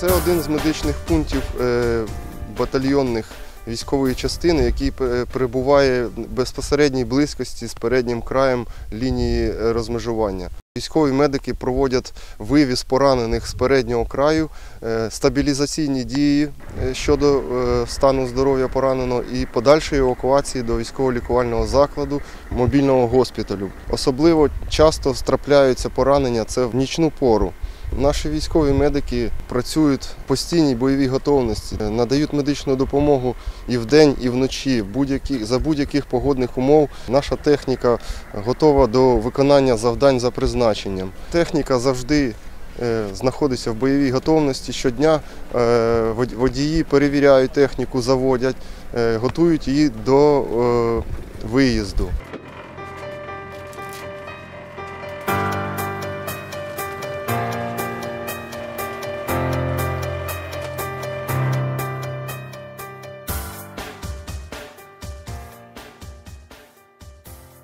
Це один з медичних пунктів е, батальйонних військової частини, який перебуває в безпосередній близькості з переднім краєм лінії е, розмежування. Військові медики проводять вивіз поранених з переднього краю, е, стабілізаційні дії щодо стану здоров'я пораненого і подальшої евакуації до військово-лікувального закладу мобільного госпіталю. Особливо часто трапляються поранення це в нічну пору. Наші військові медики працюють в постійній бойовій готовності, надають медичну допомогу і вдень, і вночі. За будь-яких погодних умов наша техніка готова до виконання завдань за призначенням. Техніка завжди е, знаходиться в бойовій готовності. Щодня е, водії перевіряють техніку, заводять, е, готують її до е, виїзду.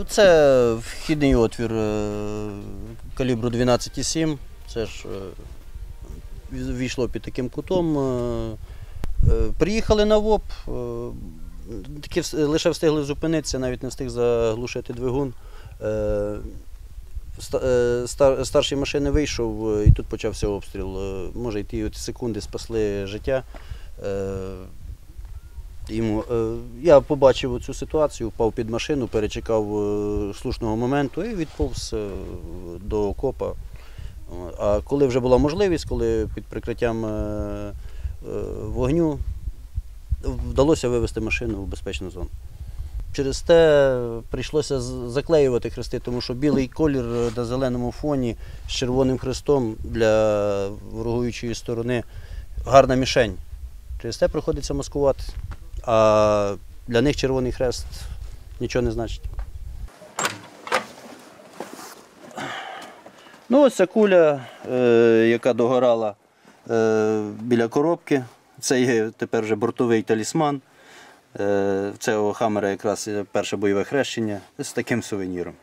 Це вхідний отвір е, калібру 12,7. Це ж е, війшло під таким кутом. Е, Приїхали на ВОП, таки лише встигли зупинитися, навіть не встиг заглушити двигун. Ста- стар- Старший машини вийшов і тут почався обстріл. Може, й ті секунди спасли життя. Йому, е, я побачив цю ситуацію, впав під машину, перечекав е, слушного моменту і відповз е, до окопа. А коли вже була можливість, коли під прикриттям вогню вдалося вивести машину в безпечну зону. Через те прийшлося заклеювати хрести, тому що білий колір на зеленому фоні з червоним хрестом для ворогуючої сторони гарна мішень. Через те приходиться маскувати. А для них червоний хрест нічого не значить. Ну, ось ця куля, е, яка догорала е, біля коробки. Це є тепер вже бортовий талісман. Е, це хамера якраз перше бойове хрещення з таким сувеніром.